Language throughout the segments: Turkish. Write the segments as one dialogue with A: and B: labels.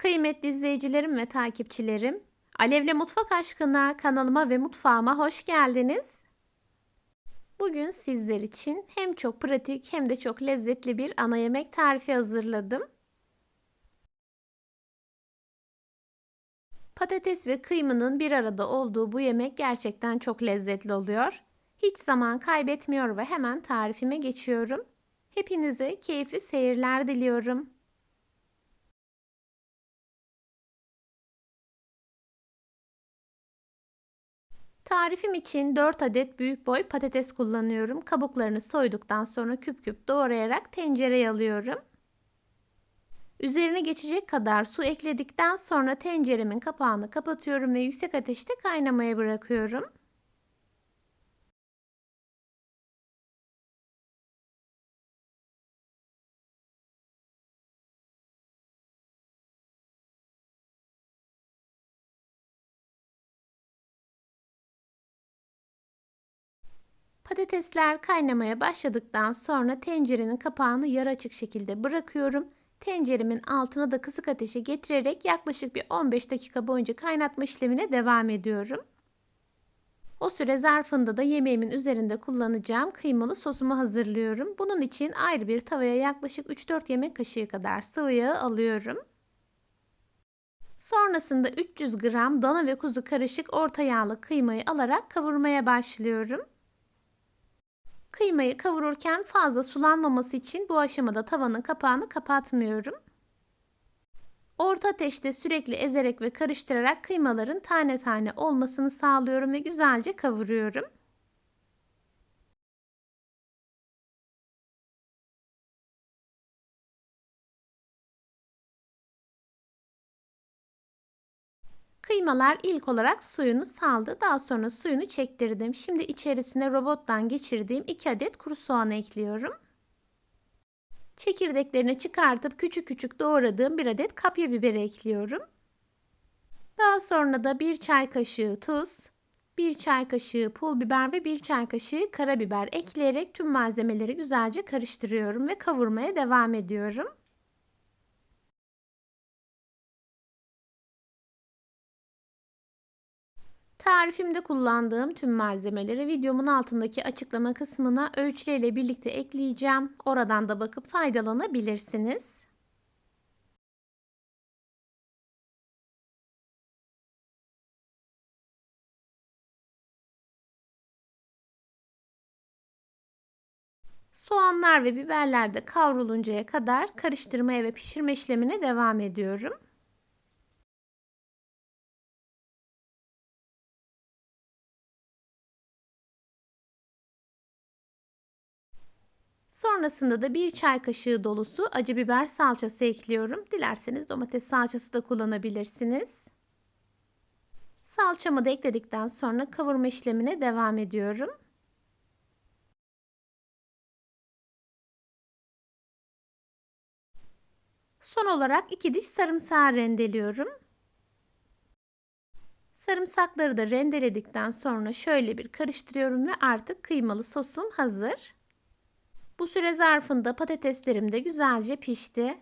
A: Kıymetli izleyicilerim ve takipçilerim, Alevle Mutfak Aşkına kanalıma ve mutfağıma hoş geldiniz. Bugün sizler için hem çok pratik hem de çok lezzetli bir ana yemek tarifi hazırladım. Patates ve kıymanın bir arada olduğu bu yemek gerçekten çok lezzetli oluyor. Hiç zaman kaybetmiyor ve hemen tarifime geçiyorum. Hepinize keyifli seyirler diliyorum. Tarifim için 4 adet büyük boy patates kullanıyorum. Kabuklarını soyduktan sonra küp küp doğrayarak tencereye alıyorum. Üzerine geçecek kadar su ekledikten sonra tenceremin kapağını kapatıyorum ve yüksek ateşte kaynamaya bırakıyorum. Patatesler kaynamaya başladıktan sonra tencerenin kapağını yarı açık şekilde bırakıyorum. Tenceremin altına da kısık ateşe getirerek yaklaşık bir 15 dakika boyunca kaynatma işlemine devam ediyorum. O süre zarfında da yemeğimin üzerinde kullanacağım kıymalı sosumu hazırlıyorum. Bunun için ayrı bir tavaya yaklaşık 3-4 yemek kaşığı kadar sıvı yağı alıyorum. Sonrasında 300 gram dana ve kuzu karışık orta yağlı kıymayı alarak kavurmaya başlıyorum. Kıymayı kavururken fazla sulanmaması için bu aşamada tavanın kapağını kapatmıyorum. Orta ateşte sürekli ezerek ve karıştırarak kıymaların tane tane olmasını sağlıyorum ve güzelce kavuruyorum. Kıymalar ilk olarak suyunu saldı. Daha sonra suyunu çektirdim. Şimdi içerisine robottan geçirdiğim 2 adet kuru soğan ekliyorum. Çekirdeklerini çıkartıp küçük küçük doğradığım bir adet kapya biberi ekliyorum. Daha sonra da 1 çay kaşığı tuz, 1 çay kaşığı pul biber ve 1 çay kaşığı karabiber ekleyerek tüm malzemeleri güzelce karıştırıyorum ve kavurmaya devam ediyorum. Tarifimde kullandığım tüm malzemeleri videomun altındaki açıklama kısmına ölçüleriyle birlikte ekleyeceğim. Oradan da bakıp faydalanabilirsiniz. Soğanlar ve biberler de kavruluncaya kadar karıştırmaya ve pişirme işlemine devam ediyorum. Sonrasında da bir çay kaşığı dolusu acı biber salçası ekliyorum. Dilerseniz domates salçası da kullanabilirsiniz. Salçamı da ekledikten sonra kavurma işlemine devam ediyorum. Son olarak iki diş sarımsağı rendeliyorum. Sarımsakları da rendeledikten sonra şöyle bir karıştırıyorum ve artık kıymalı sosum hazır. Bu süre zarfında patateslerim de güzelce pişti.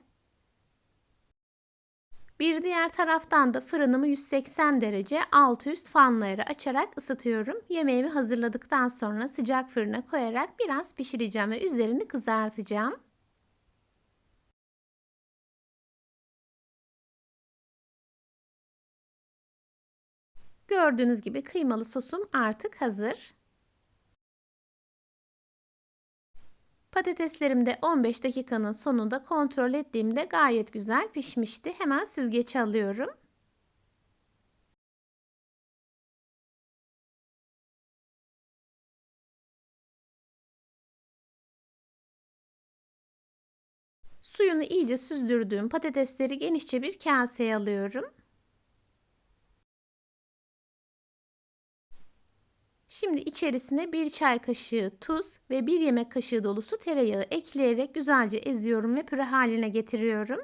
A: Bir diğer taraftan da fırınımı 180 derece alt üst fanları açarak ısıtıyorum. Yemeğimi hazırladıktan sonra sıcak fırına koyarak biraz pişireceğim ve üzerini kızartacağım. Gördüğünüz gibi kıymalı sosum artık hazır. Patateslerim de 15 dakikanın sonunda kontrol ettiğimde gayet güzel pişmişti. Hemen süzgeçe alıyorum. Suyunu iyice süzdürdüğüm patatesleri genişçe bir kaseye alıyorum. Şimdi içerisine bir çay kaşığı tuz ve bir yemek kaşığı dolusu tereyağı ekleyerek güzelce eziyorum ve püre haline getiriyorum.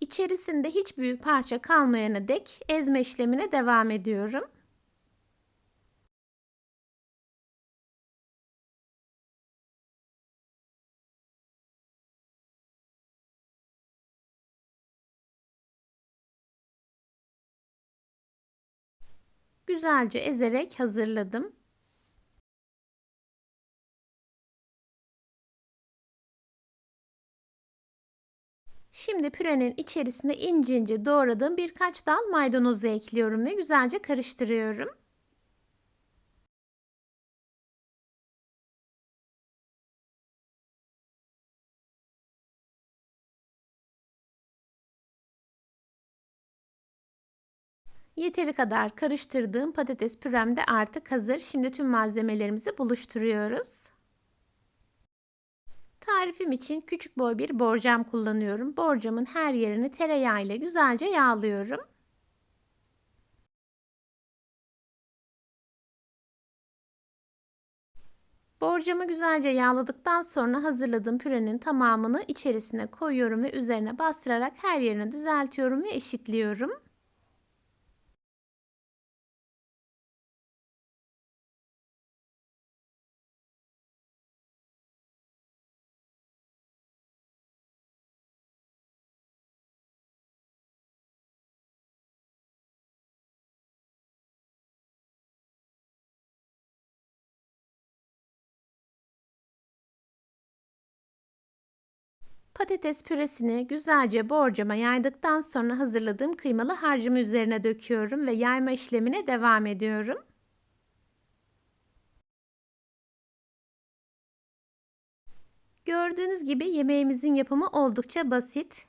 A: İçerisinde hiç büyük parça kalmayana dek ezme işlemine devam ediyorum. Güzelce ezerek hazırladım. Şimdi pürenin içerisine ince ince doğradığım birkaç dal maydanozu ekliyorum ve güzelce karıştırıyorum. Yeteri kadar karıştırdığım patates pürem de artık hazır. Şimdi tüm malzemelerimizi buluşturuyoruz. Tarifim için küçük boy bir borcam kullanıyorum. Borcamın her yerini tereyağı ile güzelce yağlıyorum. Borcamı güzelce yağladıktan sonra hazırladığım pürenin tamamını içerisine koyuyorum ve üzerine bastırarak her yerini düzeltiyorum ve eşitliyorum. Patates püresini güzelce borcama yaydıktan sonra hazırladığım kıymalı harcımı üzerine döküyorum ve yayma işlemine devam ediyorum. Gördüğünüz gibi yemeğimizin yapımı oldukça basit.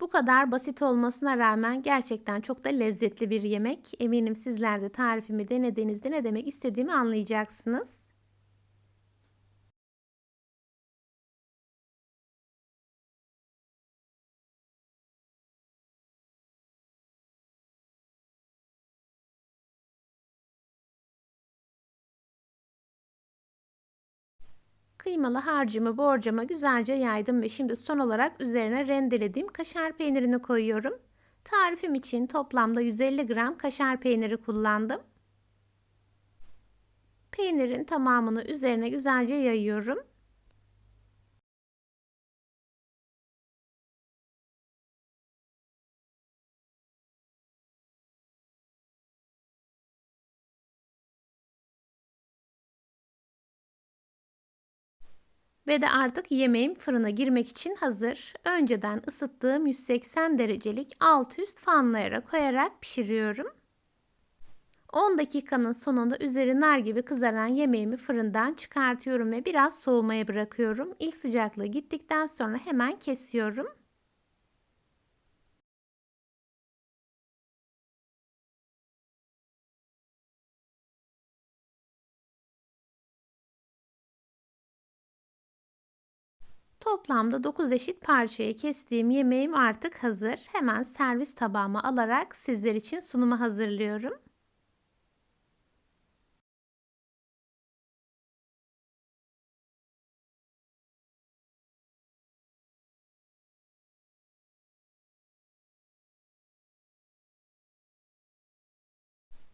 A: Bu kadar basit olmasına rağmen gerçekten çok da lezzetli bir yemek. Eminim sizler de tarifimi denediğinizde ne demek istediğimi anlayacaksınız. Kıymalı harcımı borcama güzelce yaydım ve şimdi son olarak üzerine rendelediğim kaşar peynirini koyuyorum. Tarifim için toplamda 150 gram kaşar peyniri kullandım. Peynirin tamamını üzerine güzelce yayıyorum. Ve de artık yemeğim fırına girmek için hazır. Önceden ısıttığım 180 derecelik alt üst fanlayara koyarak pişiriyorum. 10 dakikanın sonunda üzeri nar gibi kızaran yemeğimi fırından çıkartıyorum ve biraz soğumaya bırakıyorum. İlk sıcaklığı gittikten sonra hemen kesiyorum. Toplamda 9 eşit parçaya kestiğim yemeğim artık hazır. Hemen servis tabağıma alarak sizler için sunuma hazırlıyorum.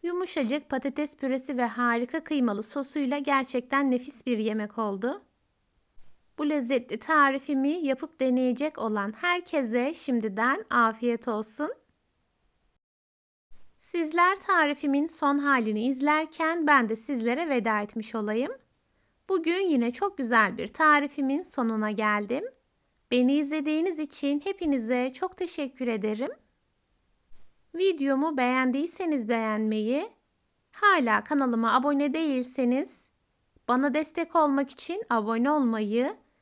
A: Yumuşacık patates püresi ve harika kıymalı sosuyla gerçekten nefis bir yemek oldu. Bu lezzetli tarifimi yapıp deneyecek olan herkese şimdiden afiyet olsun. Sizler tarifimin son halini izlerken ben de sizlere veda etmiş olayım. Bugün yine çok güzel bir tarifimin sonuna geldim. Beni izlediğiniz için hepinize çok teşekkür ederim. Videomu beğendiyseniz beğenmeyi, hala kanalıma abone değilseniz bana destek olmak için abone olmayı